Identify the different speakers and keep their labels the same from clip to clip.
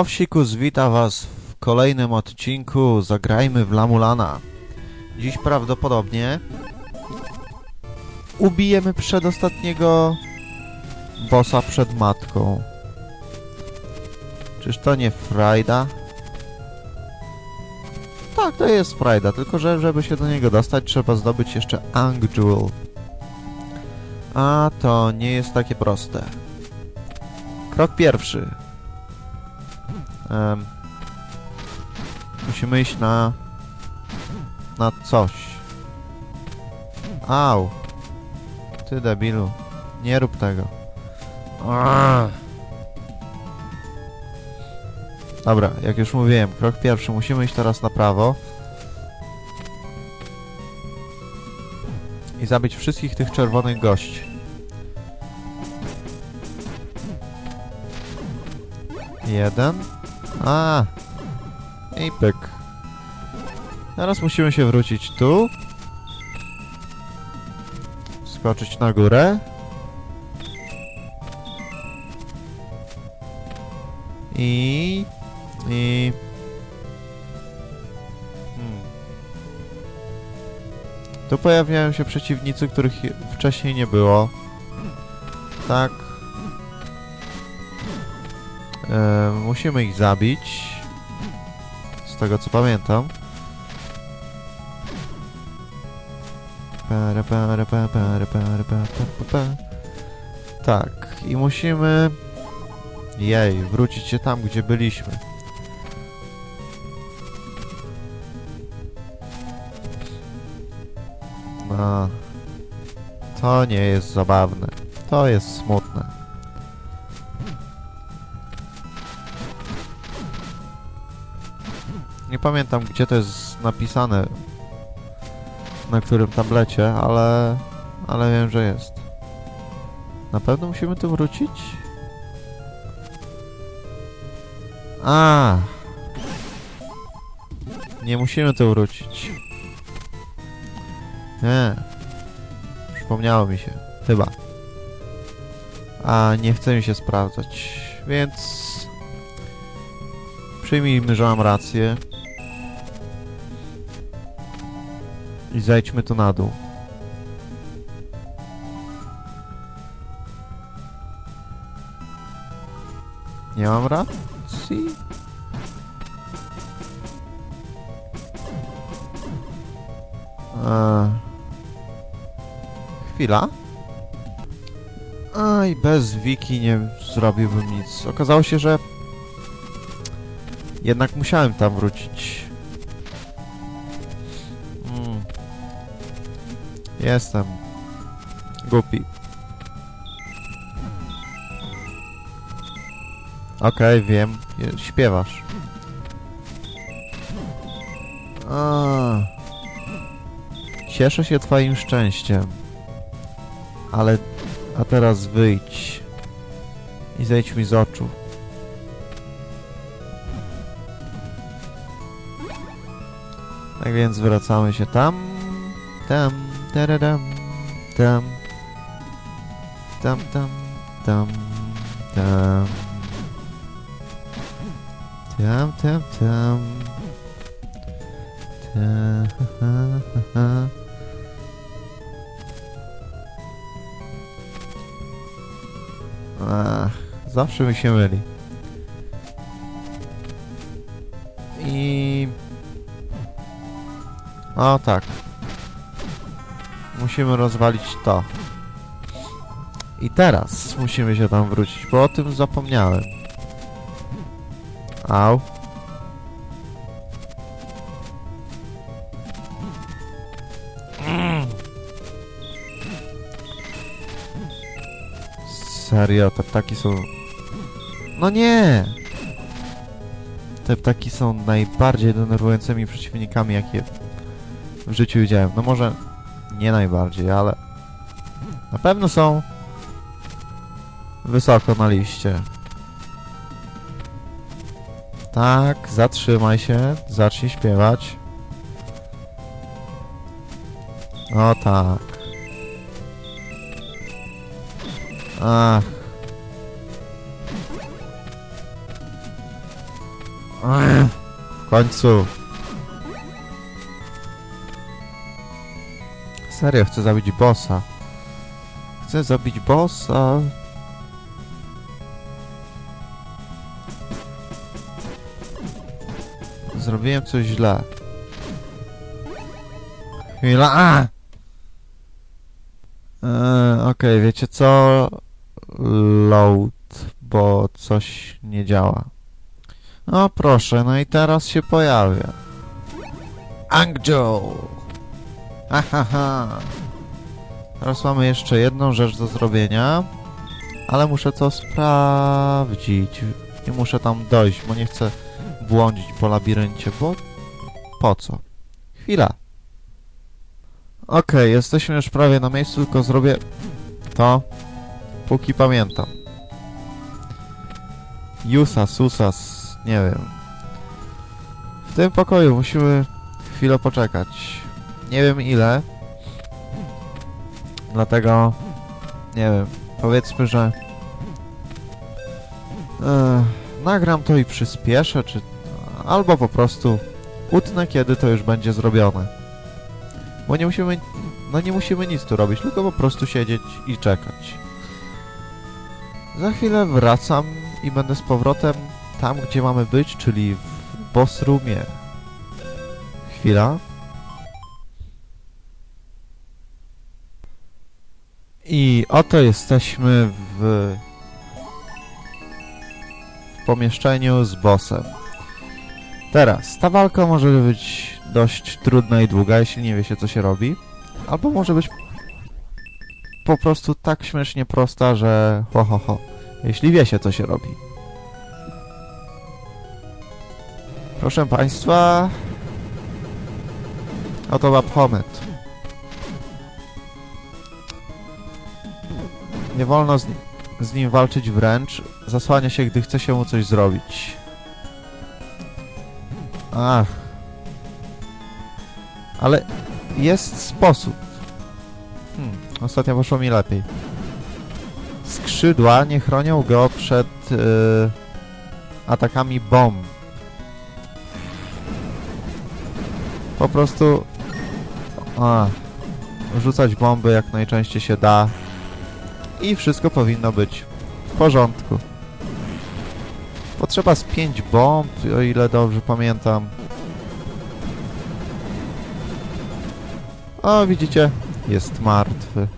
Speaker 1: Owsikus wita was w kolejnym odcinku Zagrajmy w Lamulana. Dziś prawdopodobnie ubijemy przedostatniego bossa przed matką. Czyż to nie Frajda? Tak, to jest Frajda, tylko że żeby się do niego dostać trzeba zdobyć jeszcze Angjul. A to nie jest takie proste. Krok pierwszy. Em, musimy iść na... na coś. Au. Ty debilu. Nie rób tego. Arr. Dobra, jak już mówiłem, krok pierwszy. Musimy iść teraz na prawo. I zabić wszystkich tych czerwonych gości. Jeden. A. I pyk. Teraz musimy się wrócić tu. Skoczyć na górę. I... I... Hmm. Tu pojawiają się przeciwnicy, których wcześniej nie było. Tak. Musimy ich zabić. Z tego co pamiętam. Tak, i musimy... Jej, wrócić się tam, gdzie byliśmy. No... To nie jest zabawne. To jest smutne. Nie pamiętam, gdzie to jest napisane, na którym tablecie, ale, ale wiem, że jest. Na pewno musimy tu wrócić? A. Nie musimy tu wrócić. Nie. Przypomniało mi się. Chyba. A nie chce mi się sprawdzać. Więc... Przyjmijmy, że mam rację. I zejdźmy tu na dół. Nie mam racji? Eee. Chwila. Aj, bez wiki nie zrobiłbym nic. Okazało się, że jednak musiałem tam wrócić. Jestem głupi. Okej, wiem. Je- Śpiewasz. A. Cieszę się twoim szczęściem. Ale... A teraz wyjdź. I zejdź mi z oczu. Tak więc wracamy się tam. Tam. Taradam. Tam. Tam, tam. Tam. Tam. Tam, tam, tam. Ta, ha, zawsze mi się myli. I... O tak. Musimy rozwalić to. I teraz musimy się tam wrócić, bo o tym zapomniałem. Au. Serio, te ptaki są... No nie! Te ptaki są najbardziej denerwującymi przeciwnikami, jakie w życiu widziałem. No może nie najbardziej, ale na pewno są wysoko na liście. Tak, zatrzymaj się, zacznij śpiewać. O tak. Ach. Ech, W końcu. Serio, chcę zabić bossa. Chcę zabić bossa. Zrobiłem coś źle. Chwila. A! Eee, Okej, wiecie co? Load, bo coś nie działa. O proszę, no i teraz się pojawia. Angel! Ahaha! Teraz mamy jeszcze jedną rzecz do zrobienia, ale muszę to sprawdzić. Nie muszę tam dojść, bo nie chcę błądzić po labiryncie, bo po co? Chwila. Okej, jesteśmy już prawie na miejscu, tylko zrobię to, póki pamiętam. Jusas, Usas, nie wiem. W tym pokoju musimy chwilę poczekać. Nie wiem ile. Dlatego, nie wiem, powiedzmy, że e, nagram to i przyspieszę, czy albo po prostu utnę, kiedy to już będzie zrobione. Bo nie musimy, no nie musimy nic tu robić, tylko po prostu siedzieć i czekać. Za chwilę wracam i będę z powrotem tam, gdzie mamy być, czyli w boss roomie. Chwila. I oto jesteśmy w, w pomieszczeniu z bossem. Teraz, ta walka może być dość trudna i długa, jeśli nie wie się, co się robi. Albo może być po prostu tak śmiesznie prosta, że ho ho ho. Jeśli wie się, co się robi. Proszę Państwa... Oto Baphomet. Nie wolno z, ni- z nim walczyć wręcz. Zasłania się, gdy chce się mu coś zrobić. Ach. Ale jest sposób. Hmm, ostatnio poszło mi lepiej. Skrzydła nie chronią go przed yy, atakami bomb. Po prostu... A, rzucać bomby jak najczęściej się da i wszystko powinno być w porządku. Potrzeba z 5 bomb, o ile dobrze pamiętam. O, widzicie? Jest martwy.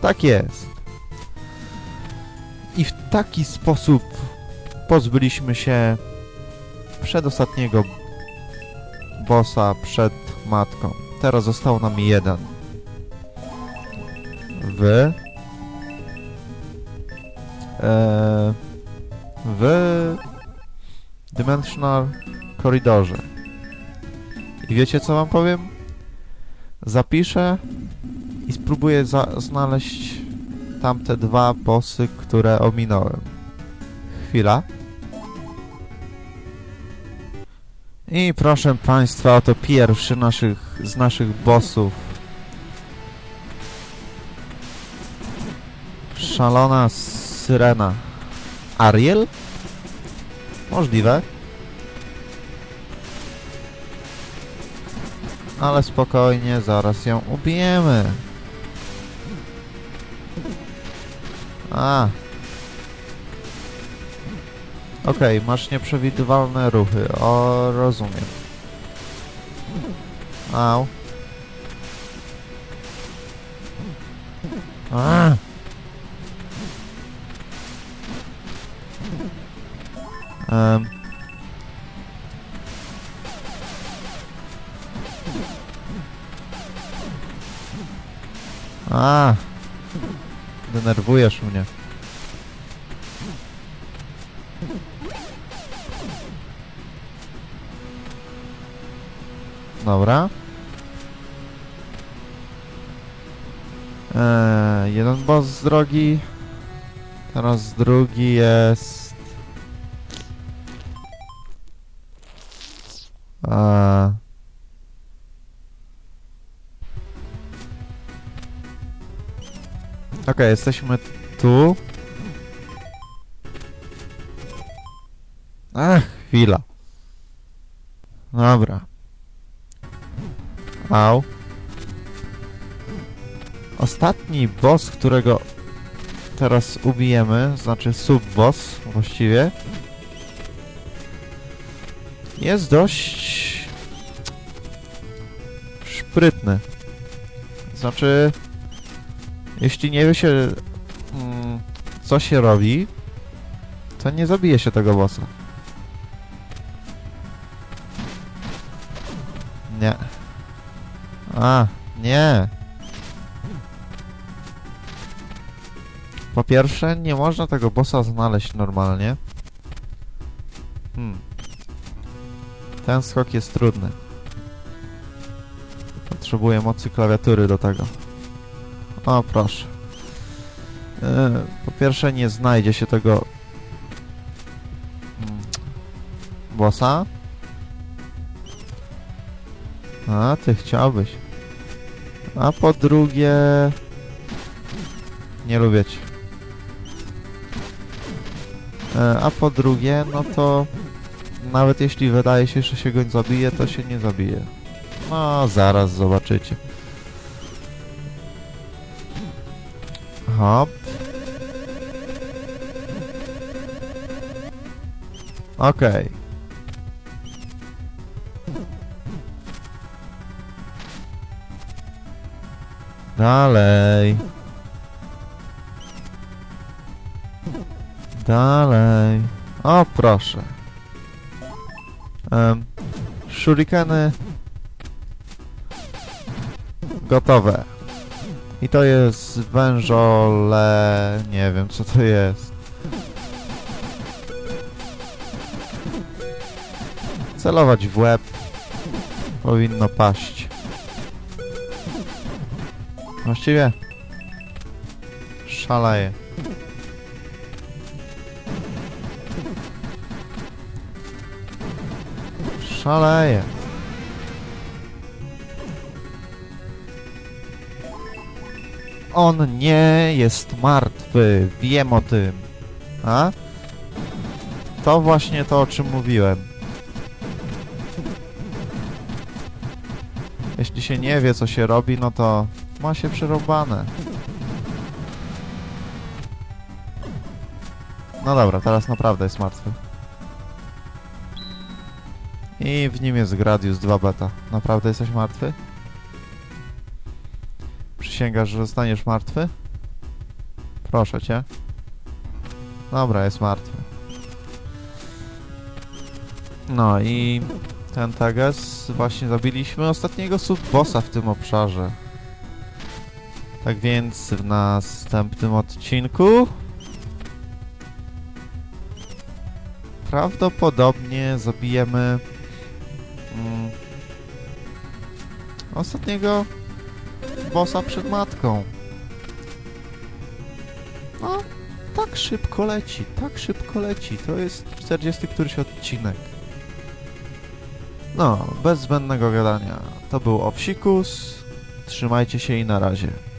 Speaker 1: Tak jest. I w taki sposób pozbyliśmy się przedostatniego bossa przed matką. Teraz został nam jeden. W... E, w Dimensional Koridorze. I wiecie co wam powiem? Zapiszę i spróbuję za znaleźć tamte dwa bossy, które ominąłem. Chwila. I proszę Państwa, oto pierwszy naszych, z naszych bossów. Szalona syrena. Ariel? Możliwe. Ale spokojnie, zaraz ją ubijemy. A. Okej, masz nieprzewidywalne ruchy. O, rozumiem. Au. A. Em. A. Denerwujesz mnie. dobra. Eee, jeden boss z drogi. Teraz drugi jest... Eee. Okej, okay, jesteśmy tu. Ach, chwila. Dobra. Au. Ostatni boss, którego teraz ubijemy, znaczy sub-boss właściwie, jest dość szprytny. Znaczy, jeśli nie wie się, mm, co się robi, to nie zabije się tego bossa. Nie. A, nie. Po pierwsze, nie można tego bossa znaleźć normalnie. Hmm. Ten skok jest trudny. Potrzebuję mocy klawiatury do tego. O, proszę. Yy, po pierwsze, nie znajdzie się tego... mm, bossa. A, ty chciałbyś. A po drugie... Nie lubię cię. E, A po drugie, no to nawet jeśli wydaje się, że się go zabije, to się nie zabije. No, zaraz zobaczycie. Hop. Okej. Dalej. Dalej. O, proszę. Um, gotowe. I to jest wężole... nie wiem co to jest. Celować w łeb. Powinno paść. Właściwie... Szaleje. Szaleje. On nie jest martwy. Wiem o tym. A? To właśnie to, o czym mówiłem. Jeśli się nie wie, co się robi, no to ma się przerobane. No dobra, teraz naprawdę jest martwy. I w nim jest Gradius 2 beta. Naprawdę jesteś martwy? Przysięgasz, że zostaniesz martwy? Proszę cię. Dobra, jest martwy. No i ten Tages właśnie zabiliśmy ostatniego sub-bossa w tym obszarze. Tak więc w następnym odcinku prawdopodobnie zabijemy mm, ostatniego bossa przed matką. No, tak szybko leci, tak szybko leci. To jest 40 któryś odcinek. No, bez zbędnego gadania. To był Owsikus. Trzymajcie się i na razie.